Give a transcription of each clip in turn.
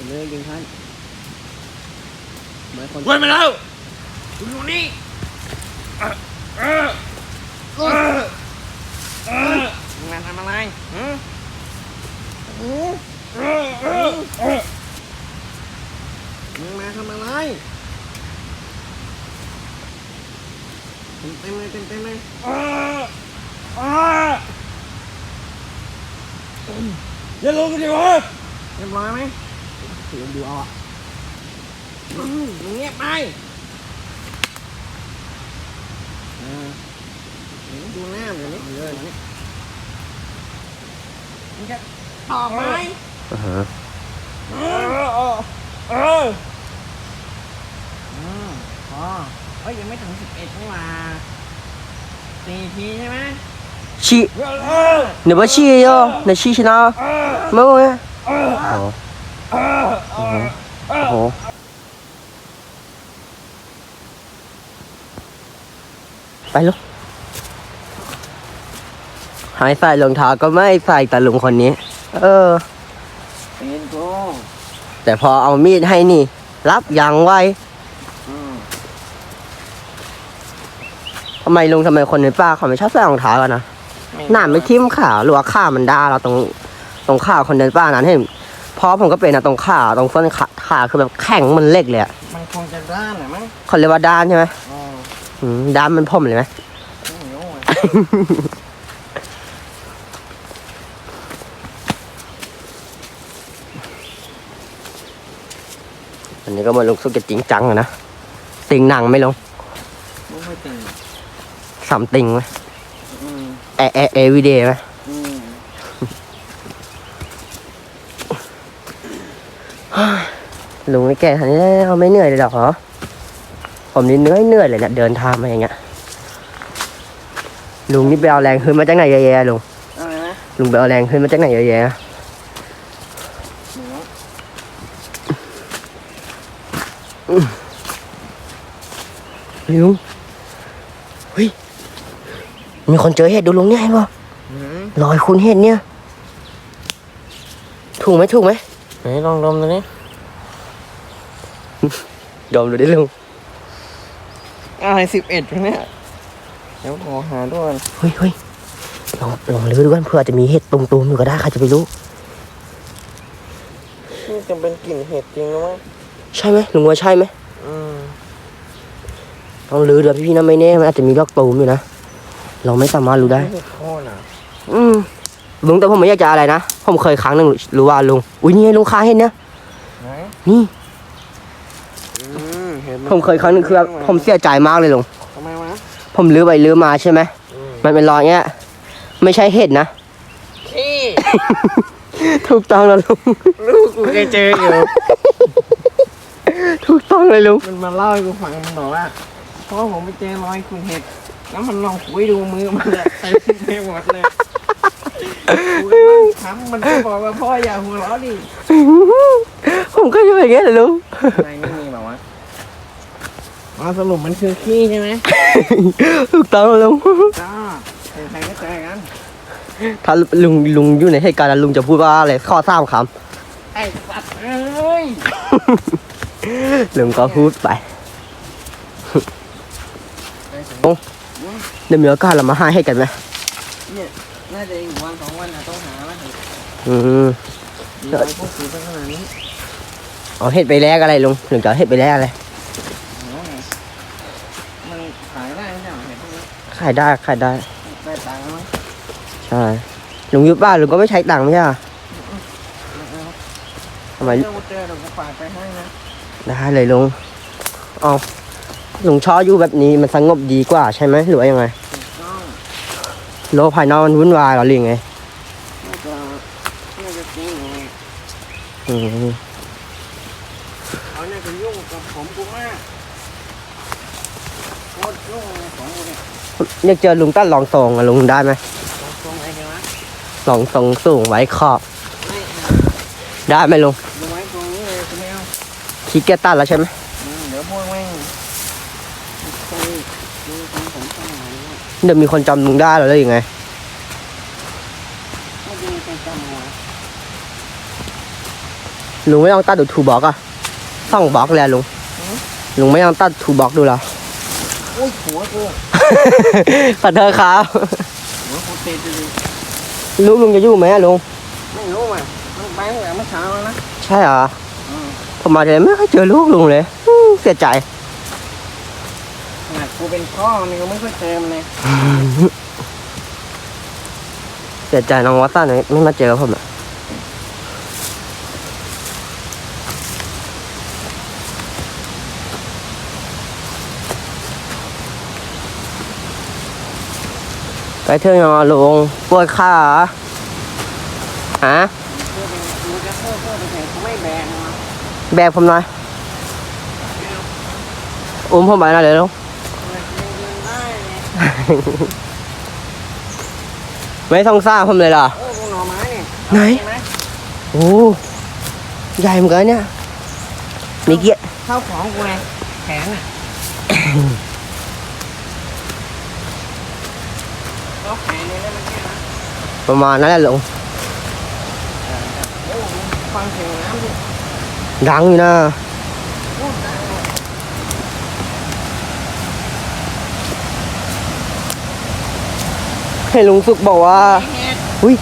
ผมเลยยิงท่านเหมือนคนช่วยมาแล้วคุณอยู่นี่เออเออเออเออมึงมาทำอะไรหืมเออเออเออมึงมาทำอะไรเต็มเต็มเลยเต็มเต็มเลยเออเอออย่าลงกันดิวะเรียบร้อยไหม ถือดูเอาอะเงียบไปดูหน้าเหมือนี้เลยนี่มันจอกไหมเออเออเออพอเอ้ยยังไม่ถึงสิบเอ็ดนี่หว่าสี่ทีใช่ไหมชีเนี่ยว่าชีอะเนี่ยชีชนะไม่รู้ไงอ๋อ เออเออ哦。ไปลูกหายใส่รองเท้าก็ไม่ใส่แต่ลุงคนนี้ เออ เป็นกูแต่พอเอามีดให้นี่ รับอย่างไวทำไมลุงทำไมคนในป้าเขาไม่ชอบใส่รองเท้ากันนะหน้าไม่ทิ่มขาหรือว่าขามันด้าเราตรงตรงข้าคนเดินป้านั้นเห็น พอผมก็เป็นนะตรงขาตรงส้นขาขาคือแบบแข็งมันเล็กเลยอะมันคงจะด้านแหละมั้งเขาเรียกว่าด้านใช่ไหมอ๋ออืมด้านมันพ่มเลยไหม ไม่รู้อะอันนี้ก็มาลงสุกจะจริงจังอะนะติงหนังไม่ลงไม่ค่อยตื่นสามติงไหมอืมแอแอเอวีเดย์ไหม อืม ลุงไม่แก่ทันนี้แล้วไม่เหนื่อยเลยหรอกเหรอ ผมนี่เหนื่อยเหนื่อยเลยเนี่ยเดินทางมาอย่างเงี้ย ลุงนี่ไปเอาแรงขึ้นมาจากไหนเยอะแยะลุงอะไรนะลุงไปเอาแรงขึ้นมาจากไหนเยอะแยะหนูลุงเฮ้ย มีคนเจอเห็ดดูลุงเนี่ยเห็นป่ะอืมรอยคุณเห็ดเนี่ย ถูกไหมถูกไหม ไหนลองดมตัวนี้ ดมดูดิลุงอะไรสิบเอ็ดเนี่ยเดี๋ยวขอหาด้วยเฮ้ยเฮ้ยลองลองลื้อดูกันเผื่อจะมีเห็ดตุ่มๆอยู่ก็ได้ใครจะไปรู้ นี่จะเป็นกลิ่นเห็ดจริงหรือไม่ใช่ไหมลุงว่าใช่ไหมอืมต้องลื้อเดี๋ยวพี่ๆนะไม่แน่มันอาจจะมีลอกตูมอยู่นะเราไม่สามารถรู้ได้ เห็ดโคนอะอืม ลุงแต่ผมไม่อยากจะอะไรนะ ผมเคยครั้งหนึ่งรู้ว่าลุง อุ้ยนี่ไงลุงค้าเห็นเนี่ยไหนนี่ อืมเห็ดนผมเคยครั้งหนึ่งคือแบบผมเสียใจมากเลยลุง ทำไมวะผมลื้อไปลื้อมาใช่ไหม อืมมันเป็นรอยเงี้ย ไม่ใช่เห็ดนะ ขี้ ถูกต้องแล้วลุง ลูกกูเคยเจออยู่ ถูกต้องเลยลุง มันมาเล่าให้กูฟังมันบอกว่าเพราะผมไปเจอรอยคุณเห็ด แล้วมันลองคุยดูมือมันอะเต็มไปหมดเลยกูก็นั่ง ทำมันก็บอกว่าพ่ออย่าหัวเราะดิผมก็อยู่อย่างเงี้ยแหละลุงอะไรไม่มีแบบว่าอ๋อสรุปมันคือขี้ใช่ไหมถูกต้องแล้วลุงจ้าใครๆก็เจอกันถ้าลุงลุงอยู่ในเหตุการณ์นั้นลุงจะพูดว่าอะไรข้อสามคไอ้สัตว์เอ้ยำลุงก็พูดไปเดี๋ยวมีโอกาสเรามาหาให้กันไหมเนี่ย น่าจะอีกวันสองวันนะต้องหาแล้วอืมมีรอยพวกสีตั้งขนาดนี้เอาเห็ดไปแลกอะไรลุงลุงจะเอาเห็ดไปแลกอะไรโอ้ยมันขายได้ไม่ใช่เหรอเห็ดพวกนี้ขายได้ขายได้ ได้ตังค์แล้วมั้งใช่ลุงอยุบบ้านลุงก็ไม่ใช้ตังค์ไม่ใช่เหรอไม่เอาทำไม เจ้าเจอเดี๋ยวกูฝากไปให้นะได้เลยลุง เอาลุงชอบอยู่แบบนี้มันสงบดีกว่าใช่ไหมหรือว่ายังไงถูกต้อง โลกภายนอกมันวุ่นวายเหรอหรือยังไงน่าจะน่าจะจริงอยู่อืมเขาเนี่ยจะยุ่งกับผมกูมากโคตรยุ่งเลยของกูเนี่ยอยากเจอลุงตั้นลองทรงอะลุงได้ไหมเอาตรงไหนดีวะลองทรงสูงไว้ขอบไม่เอาได้ไหมลุง ดูไว้ตรงนี้เลยกูไม่เอา คิดแกตัดแล้วใช่ไหม อืมเดี๋ยวพวกแม่งไปดูตรงผมตรงไหน เนี่ยเดี๋ยวมีคนจำลุงได้เหรอหรือยังไง ไม่ดูไปจำหัวลุงไม่ลองตัดดูทูบล็อกอะสองบล็อกเลยอะลุง ลุงไม่ลองตัดทูบล็อกดูเหรอ โอ้ยหัวกูขอโทษครับ หัวกูติดอยู่ลูกลุงจะอยู่ไหมอะลุง ไม่รู้อะมันไปตั้งแต่เมื่อเช้าแล้วนะใช่เหรอ อืมผมมาทีไรไม่เคยเจอลูกลุงเลยอืมเสียใจขนาด กูเป็นพ่อมันยังไม่เคยเจอมันเลยเสียใจน้องวัตสันไม่ไม่มาเจอผมอะไปเที่ยวนอนลงปวดขาอฮะแบกผมหน่อยอุ้มผมไปหน่อยเลยลุง มันยังยืนได้เลย ไม่ต้องซ่าผมเลยเหรอโอ้กูหน่อไม้เนี่ยไหนเห็ไหมโอ้ใหญ่เหมือนกันเนี่ย มีเกียร์เข้าของกูไงแขนอะก็แขนเนี่ยได้มันแค่นะประมาณนั้นแหละลุงโอ้ฟังเสียงน้ำดิดังอยู่นะ พูดดังเลย ให้ลุงสุกบอกว่าไอ้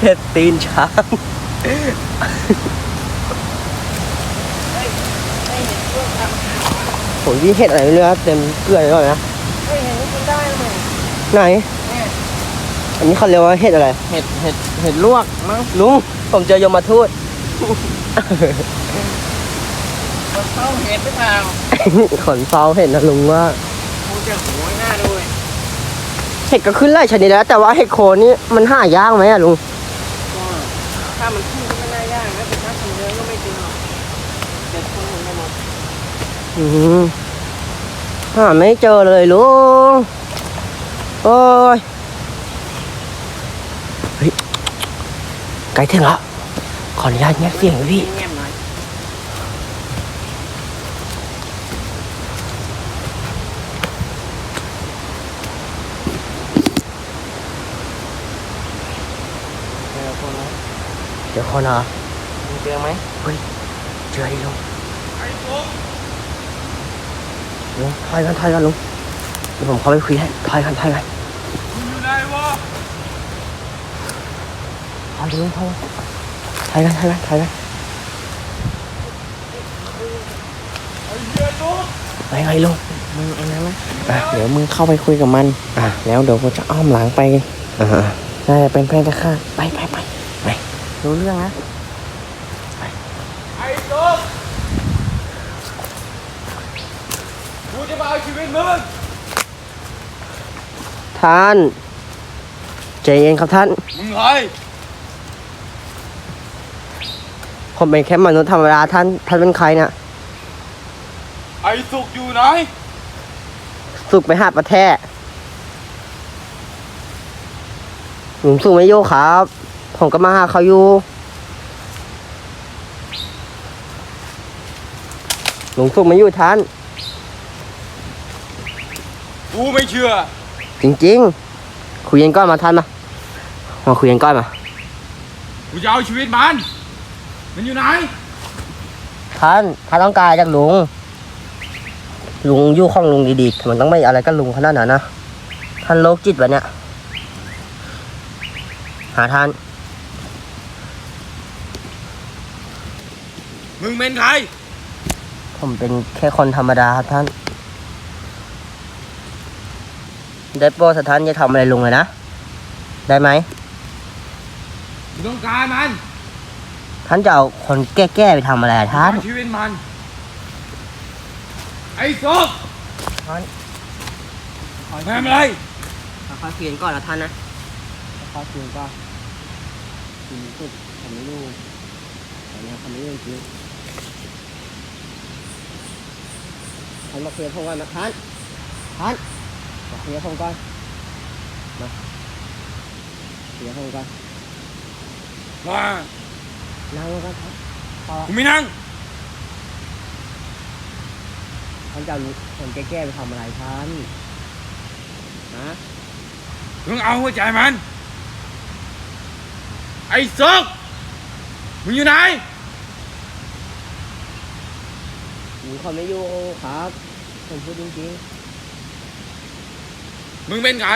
เฮ็ดเห็ดตีนช้างไอ้เห็ดพวกทำผมยี่เห็ดอะไรไม่รู้นะเต็มเกลือเลยนะไอ้เห็ดนี่กินได้ไหมไหนเนี่ยอันนี้เขาเรียกว่าเห็ดอะไร เห็ดเห็ดเห็ดลวกมั้งลุงผมเจอยมทูตมันเข้าเห็ดหรือเปล่าขนเฝ้าเห็ดนะลุงว่ากูจะโหยหน้าด้วยเห็ดก็ขึ้นไล่ชนิดแล้ว แต่ว่าเห็ดโคนนี่มันหายากไหมอะลุงก็ถ้ามันขึ้นก็ไม่น่ายากนะแต่ถ้าคนเยอะก็ไม่จริงหรอกเด็ดคนหนึ่งไปหมดอืมหาไม่เจอเลยลุงโอ้ยเฮ้ยใกล้ถึงแล้วขออนุญาตเงียบเสียงเลยพี่ เงียบหน่อยเจอคนแล้ว เดี๋ยว คนเหรอมึงเจอไหมเจอดิลุงไอ้ตุ๊กลุงถอยกันถอยกันลุงเดี๋ยวผมเข้าไปคุยให้ถอยกันถอยกันมึงอยู่ไหนวะถอยกันลุงถอยถอยกันถอยกันถอยกันไอ้เหี้ยตุ๊กไปไงลุงมึงเอานั้นไหมอะเดี๋ยวมึงเข้าไปคุยกับมัน อะแล้วเดี๋ยวกูจะอ้อมหลังไปอ่าน่าจะเป็นเพื่อนตะข้าไปไปไปไป รู้เรื่องนะไอ้ตุ๊กกูจะมาเอาชีวิตมึงท่านใจเย็นครับท่าน มึงใครผมเป็นแค่มนุษย์ธรรมดาท่าน ท่านเป็นใครเนี่ยไอ้สุกอยู่ไหน สุกไปหาประแท้หลุงสุกไม่โยครับ ผมก็มาหาเขาอยู่หลวงสุกไม่อยู่ท่าน กูไม่เชื่อ จริงๆ คุยกันก้อนมาท่านมามาคุยกันก้อนมากูจะเอาชีวิตมัน มันอยู่ไหน ท่านท่านต้องการจากลุง ลุงอยู่ข้องลุงดีๆ มันต้องไม่อะไรกับลุงขนาดนั้นนะ ท่านโรคจิตวะเนี่ย หาท่าน มึงเป็นใคร ผมเป็นแค่คนธรรมดาครับท่าน ได้โปรดเถอะท่านอย่าทำอะไรลุงเลยนะ ได้ไหมกูต้องการมันท่านจะเอาคนแก้ๆไปทำอะไรอะท่าน เอาชีวิตมัน ไอ้สุกท่าน ทำอะไร ขอเขียนก่อนนะท่านนะข้าวคืนก็กินสุดทำไม่รู้แต่เนี่ยทำไม่รู้จริง ท่านมาเคลียร์ผมก่อนนะท่านท่านมาเคลียร์ผมก่อนมาเคลียร์ผมก่อนมานั่งก่อนท่านพอกูไม่นั่งท่านจะเอาคนแก้ๆไปทำอะไรท่านฮะมึงเอาหัวใจมัน ไอ้สุกมึงอยู่ไหนผมเขาไม่อยู่ครับ ผมพูดจริงมึงเป็นใคร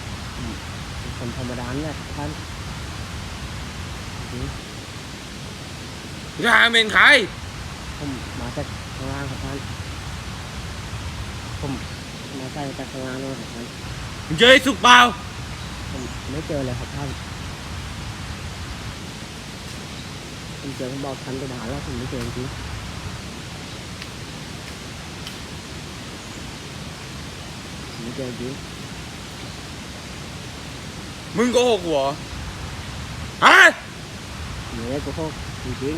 ๆผมธรรมดาเนี่ยท่านกูถามเป็นใครผมมาจากข้างล่างครับท่าน ผมมาใส่จากข้างล่างเลยครับท่าน มึงเจอไอ้สุกเปล่า ผมไม่เจอเลยครับท่าน ผมเจอผมบอกท่านไปด่าแล้วผมไม่เจอจริงผ ไม่เจอจริงมึงโกหกกูเหรอฮะผมไม่ได้โกหกจริง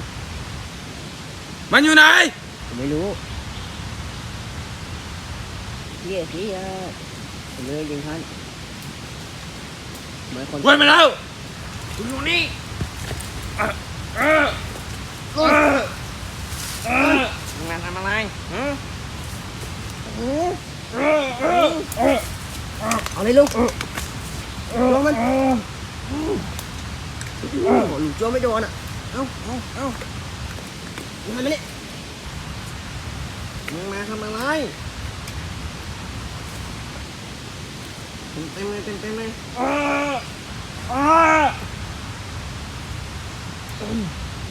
มันอยู่ไหนๆผมไม่รู้เสียเสียผมไม่รู้จริงท่านเหมือนคนเว้ยมาแล้วกูอยู่นี่เออเออเออเออมึงมาทำอะไรหือเออ เอาเลยลุงลงมันเออโอ้โหลุงจ้ไม่โดนอะ เอ้าเอ้าเอ้ามึงทำไปเลยมึงมาทำอะไรเต็มเต็มเลยเต็มเต็มเลยเออเออ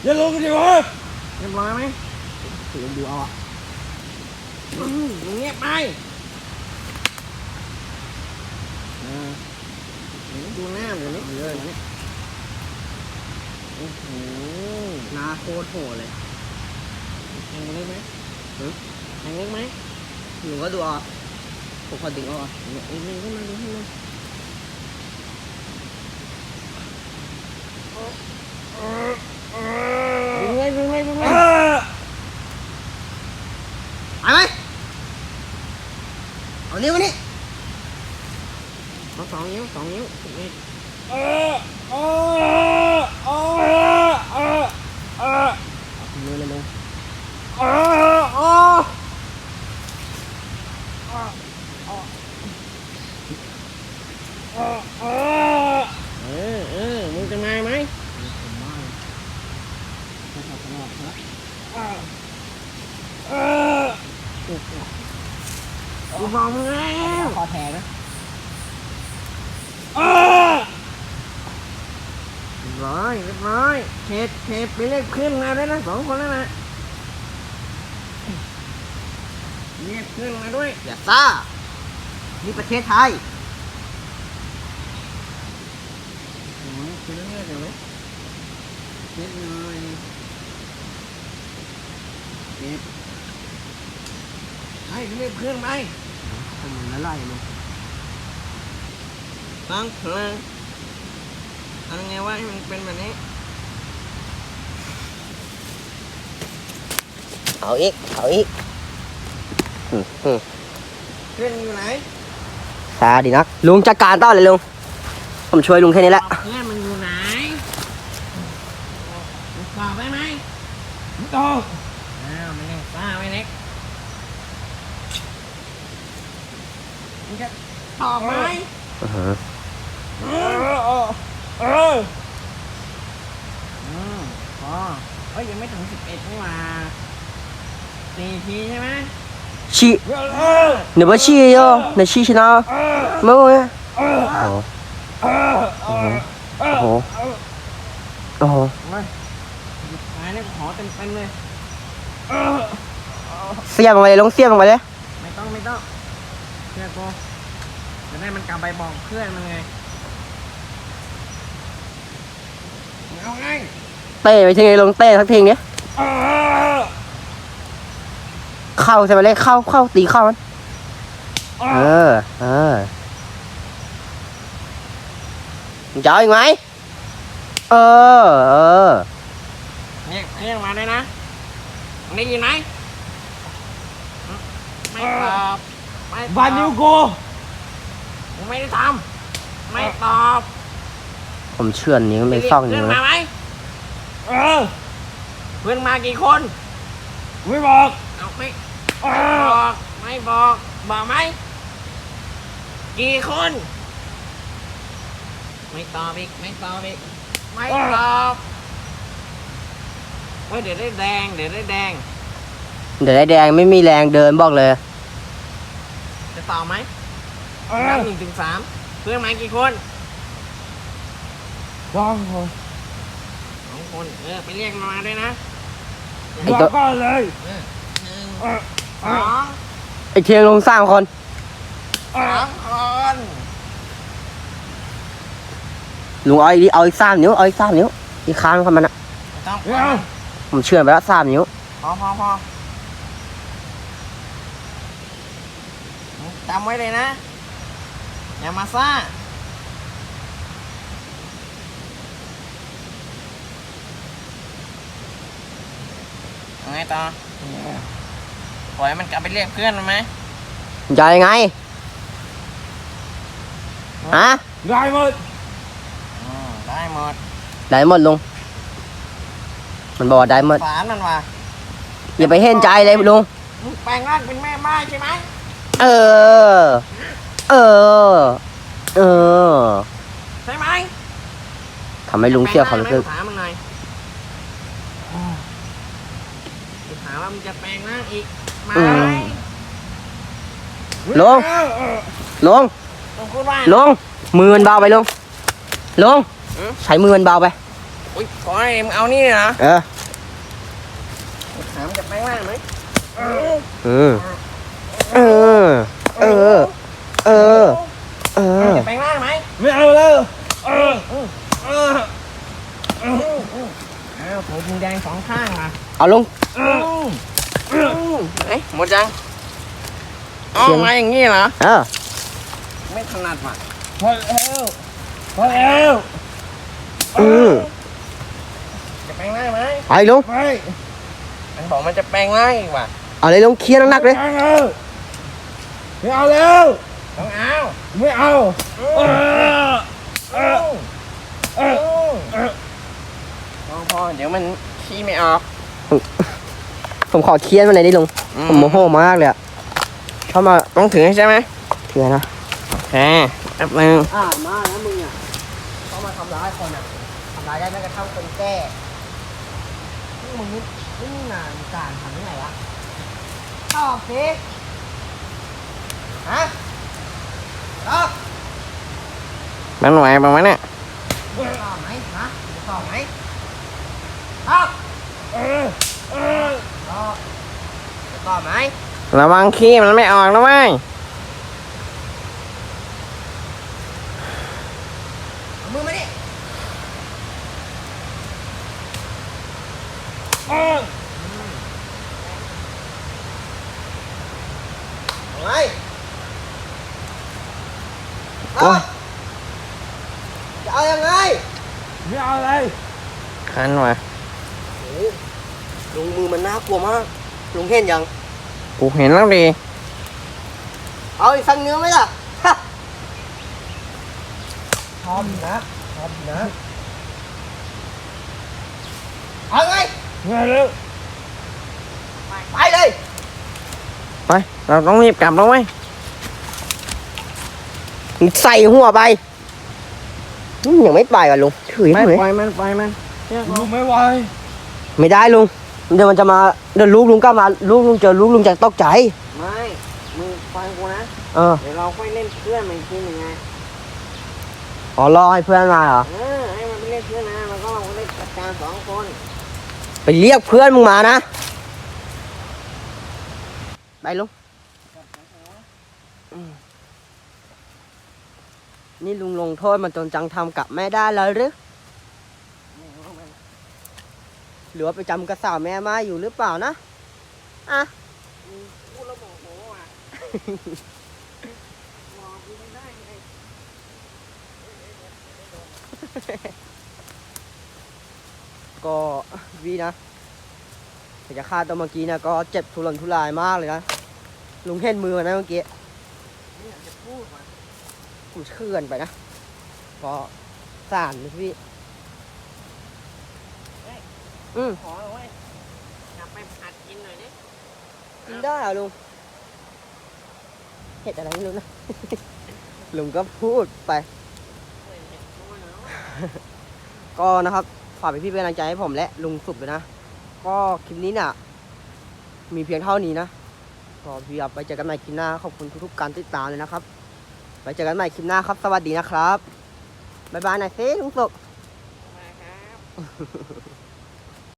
อย่าลงกันดิวะเรียบร้อยไหมถือดูเอาอะมึงเงียบไป ดูหน้าเดี๋ยนี้เลยเนี่ยโอ้โหนาโคตรโหดเลยแทงเลึกไหมหรือแทงลึกไหมลุงก็ดูเอาผมขอดึงเอาอะเนี่ยอีกหนึ่งขึ้นมาดูขึ้นมาดึงเลยดึงเลยดึงเลยไปไหมเอานิ้วมานี่ สองนิ้วสองนิ้วนี่เออเออเออเออเออเอานิ้วเลยลุงเออเออเออเออเออเออมึงจะมาไหมผมว่าถ้าเขาตลอดครับเออกูบอกมึงแล้ว คอแทงนะ เออ เรียบร้อยเรียบร้อยเขตเขตไปเรียกขึ้นมาด้วยนะสองคนแล้วนะเรียกขึ้นมาด้วยอย่าซ่านี่ประเทศไทยโอ้ยขึ้นเรื่อยๆเดี๋ยวไหมเก็บหน่อยเก็บให้เรียกขึ้นไปทำไมละลายลุงตั้งพลัง ทำยังไงวะให้มันเป็นแบบนี้ เอาอีก เอาอีกอืมอืมเครื่องอยู่ไหนช้าดีนัก ลุงจัดการต่อเลยลุง ผมช่วยลุงแค่นี้แหละ เครื่องมันอยู่ไหนมันตอบได้ไหมไม่ต้องอ้าวไม่เล็กป้าไม่เล็กมึงจะตอบไหม อือฮะ เออเออเออ อืมพอเอ้ยยังไม่ถึงสิบเอ็ดนี่หว่าสี่ทีใช่ไหมชีเออเดี๋ยวว่าชีโยในชีชนะเออไม่รู้ไงเออโอ้โหเออเออโอ้โหโอ้โหมาตายเนี่ยขอเต็มเต็มๆเลยเออเสียบลงไปเลยลุงเสียบลงไปเลย ไม่ต้องไม่ต้องเชื่อกูจะได้มันกลับไปบอกเพื่อนมันไงมึง เอาไงเตะไปทีไงลุงเตะสักทีเนี้ยเออเข้าใช่ไหมเลยเข้าเข้าตีเข้ามันเออเออมึงจะเอาอีกไหมเออเออเนี่ยเครื่องมาเลยนะมึงได้ยินไหมไม่ตอบไม่ตอบบ้านนิ้วโกมึงไม่ได้ทำไม่ตอบ ผมเชื่อนนี้วไม่ซ่องเพื่นิ้อวนนะมาไหมเออเพื่อนมากี่คนไม่บอกเอาไม่เอไม่บออกไม่บอกบอกไหมกี่คน ไม่ตอบอีกไม่ตอบอีกไม่ตอบเฮ้ยเดี๋ยวได้แดงเดี๋ยวได้แดง เดี๋ยวได้แดงไม่มีแรงเดินบอกเลย จะต่อไหมเอนัอบหนึ่งถึงสามเพื่อนมากี่คน สองคนสองคนเออไปเรียกมันมาด้วยนะไอ้ตัวบอกก่อนเลยหนึ่งเออสองไอ้เทียงลงสามคนเอสาอมคนลุงเอาอีกเอาอีกสามนิ้วเอาอีกสามนิ้วอีกข้างของมันอะไม่ต้องไม่เอาผมเชื่อไปแล้วสามนิ้วพอพอพอจำไว้เลยนะอย่ามาซ่า ยังไงต่อปล่อยให้มันกลับไปเรียกเพื่อนมันไหมจะยังไงฮะได้หมดอืมได้หมดได้หมดลุง มันบอกว่าได้หมดสารมันว่ะอย่าไปเห็นใจเลยลุง มึงแปลงร่างเป็นแม่ไม้ใช่ไหมเออ เออ เออใช่ไหมทำให้ลุงเสียความรู้สึก แปลงร่างไหมถามมึงหน่อยกูถาม ว่ามึงจะแปลงร่างอีกไหมอืม ลงเออเออลุงต้องพูดว่าลุงมือมันเบาไปลุงลุงอืม ใช้มือมันเบาไป อุ้ยขอให้มึงเอานี่เลยเหรอเออ ถามมึงจะแปลงร่างไหมอืมเออ เออ เออ เออ จะแปลงร่างไหมไม่เอาแล้วเออเออเอออ้าวผมมึงแดงสองข้างอะเอาลุง เอ้ยหมดยังอ๋อเสียง มาอย่างงี้เหรอเออไม่ถนัดว่ะพอแล้วพอแล้วอืมจะแปลงร่างไหมเอาอีกลุงไม่มันบอกมันจะแปลงร่างอีกว่ะเอาเลยลุงเคลียร์หนักๆเลยไม่เอาเอาแล้วต้องเอาไม่เอาเออเออเออเออพอพอเดี๋ยวมันขี้ไม่ออก ผมขอเคลียร์มันหน่อยดิลุงผมโมโหมากเลยอะชอบมาต้องถือใช่ไหมเถื่อนนะโอเคแป๊บนึงอ่ามาแล้วมึงอะเขามาทำร้ายคนอะทำร้ายได้แม้กระทั่งคนแก่นี่มึงนี่นี่งานการทำยังไงวะตอบสิฮะตอบมันไหวประมาณเนี้ยตอบไหมฮะตอบไหมตอบเออเออ ตอบตอไหมระวังขี้มันไม่ออกนะเว้ย เอามือมาดิ เออ เอาไงตอบจะเอายังไง ไม่เอาอะไร คันว่ะ ลุงมือมันน่ากลัวมาก ลุง เห็นยัง กูเห็นแล้วดีเอาอีกสักเนื้อไหมล่ะชอบนะชอบนะเอาไงไม่เอาแล้วไปเลยไป เราต้องรีบกลับแล้วเว้ยใส่หัวไปอืมยังไม่ไปอะลุงถือไม่ไหมปล่อยมันปล่อยมัน ลุงไม่ไหว ไม่ได้ลุง เดี๋ยวมันจะมาเดี๋ยวลูกลุงก็มาลูกลุงเจอลูกลุงจะตกใจไม่มึงฟังกูนะเออเดี๋ยวเราค่อยเล่นเพื่อนมันอีกทีหนึ่งไงอ๋อรอให้เพื่อนมาเหรอเออให้มันไปเล่นเพื่อนนะแล้วก็เราก็เล่นจัดการสองคนไปเรียกเพื่อนมึงมานะไปลุงอืมนี่ลุงลงโทษมันจนจังทำกับแม่ได้แล้วหรือ หรือว่าไปจำกระสาวแม่มาอยู่หรือเปล่านะ อะพูดแล้วโมโหอะบอกกูไม่ได้ไงก็วีนะแต่จะฆ่าตัวเมื่อกี้นะก็เจ็บทุรนทุรายมากเลยนะ ลุงเห็นมือมันไหมเมื่อกี้ไม่อยากจะพูดว่ะผมเชื่อนไปนะก็สารนะพี่ อืม ขอเลยเว้ยอยากไปผัดกินหน่อยดิกินได้เหรอลุงเห็ดอะไรไม่รู้นะ ลุงก็พูดไปเฮ้ยเห็นตัวเหรอก็นะครับฝากไปพี่เป็นกำลังใจให้ผมและลุงสุบด้วยนะ ก็คลิปนี้เนี่ยมีเพียงเท่านี้นะก็พี่อับไปเจอกันใหม่คลิปหน้าขอบคุณทุกๆการติดตามเลยนะครับไปเจอกันใหม่คลิปหน้าครับสวัสดีนะครับบ๊ายบายหน่อยสิลุงสุก มาครับ